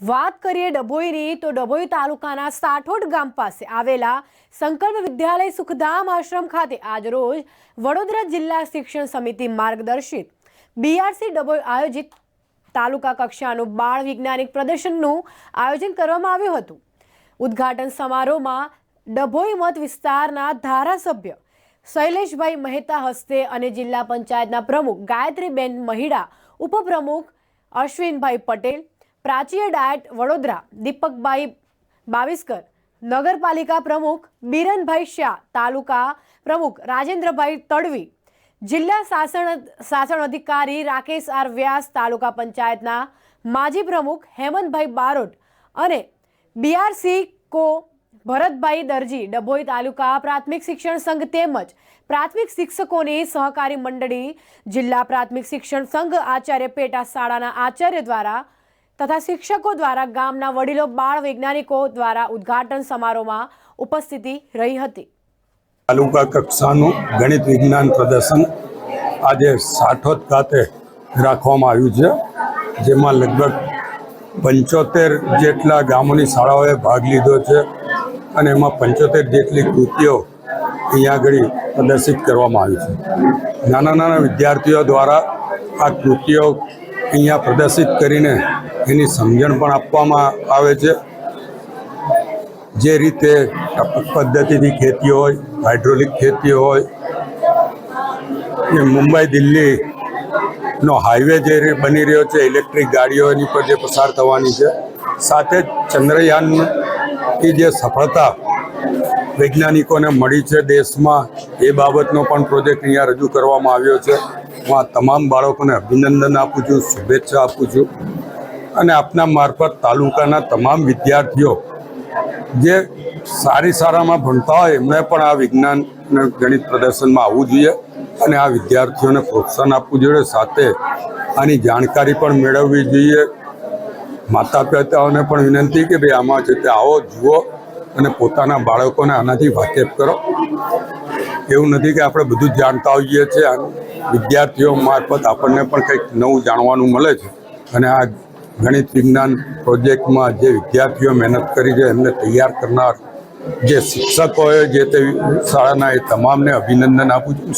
વાત કરીએ ડભોઈની, તો ડભોઈ તાલુકાના સાઠોડ ગામ પાસે આવેલા સંકલ્પ વિદ્યાલય સુખધામ આશ્રમ ખાતે આજરોજ વડોદરા જિલ્લા શિક્ષણ સમિતિ માર્ગદર્શિત બીઆરસી ડભોઈ આયોજિત તાલુકા કક્ષાનું બાળ વૈજ્ઞાનિક પ્રદર્શનનું આયોજન કરવામાં આવ્યું હતું. ઉદ્ઘાટન સમારોહમાં ડભોઈ મત વિસ્તારના ધારાસભ્ય શૈલેષભાઈ મહેતા હસ્તે અને જિલ્લા પંચાયતના પ્રમુખ ગાયત્રીબેન મહિડા, ઉપપ્રમુખ અશ્વિનભાઈ પટેલ પ્રાચીય ડાયટ વડોદરા, દીપકભાઈ બાવિસ્કર, નગરપાલિકા પ્રમુખ બિરનભાઈ શાહ, તાલુકા પ્રમુખ રાજેન્દ્રભાઈ તડવી, જિલ્લા શાસન શાસન અધિકારી રાકેશ આર વ્યાસ, તાલુકા પંચાયતના માજી પ્રમુખ હેમંતભાઈ બારોટ અને બીઆરસી કો ભરતભાઈ દરજી, ડભોઈ તાલુકા પ્રાથમિક શિક્ષણ સંઘ તેમજ પ્રાથમિક શિક્ષકોની સહકારી મંડળી, જિલ્લા પ્રાથમિક શિક્ષણ સંઘ આચાર્ય પેટા શાળાના આચાર્ય દ્વારા તથા શિક્ષકો દ્વારા ગામના વડીલો, બાળ વૈજ્ઞાનિકો દ્વારા ઉદ્ઘાટન સમારોહમાં ઉપસ્થિતિ રહી હતી. તાલુકા કક્ષાનું ગણિત વિજ્ઞાન પ્રદર્શન આજે સાઠોદ ખાતે રાખવામાં આવ્યું છે, જેમાં લગભગ પંચોતેર જેટલા ગામોની શાળાઓએ ભાગ લીધો છે અને એમાં પંચોતેર જેટલી કૃતિઓ અહીંયા આગળ પ્રદર્શિત કરવામાં આવી છે. નાના નાના વિદ્યાર્થીઓ દ્વારા આ કૃતિઓ અહીંયા પ્રદર્શિત કરીને એની સમજણ પણ આપવામાં આવે છે. જે રીતે ટપક પદ્ધતિથી ખેતી હોય, હાઇડ્રોલિક ખેતી હોય એ મુંબઈ દિલ્હી નો હાઈવે જે બની રહ્યો છે, ઇલેક્ટ્રિક ગાડીઓ એની પર જે પસાર થવાની છે. સાથે જ ચંદ્રયાનની જે સફળતા વૈજ્ઞાનિકોને મળી છે દેશમાં, એ બાબતનો પણ પ્રોજેક્ટ અહીંયા રજૂ કરવામાં આવ્યો છે. હું આ તમામ બાળકોને અભિનંદન આપું છું, શુભેચ્છા આપું છું. અને આપના મારફત તાલુકાના તમામ વિદ્યાર્થીઓ જે સારી સારામાં ભણતા હોય એમને પણ આ વિજ્ઞાન ગણિત પ્રદર્શનમાં આવવું જોઈએ અને આ વિદ્યાર્થીઓને પ્રોત્સાહન આપવું જોઈએ. સાથે આની જાણકારી પણ મેળવવી જોઈએ. માતા પિતાઓને પણ વિનંતી કે ભાઈ આમાં છે તે આવો, જુઓ અને પોતાના બાળકોને આનાથી વાકેફ કરો. એવું નથી કે આપણે બધું જાણતા હોઈએ છીએ. વિદ્યાર્થીઓ મારફત આપણને પણ કંઈક નવું જાણવાનું મળે છે. અને આ ગણિત વિજ્ઞાન પ્રોજેક્ટમાં જે વિદ્યાર્થીઓ મહેનત કરી છે, એમને તૈયાર કરનાર જે શિક્ષકોએ જે તે શાળાના એ તમામને અભિનંદન આપું છું.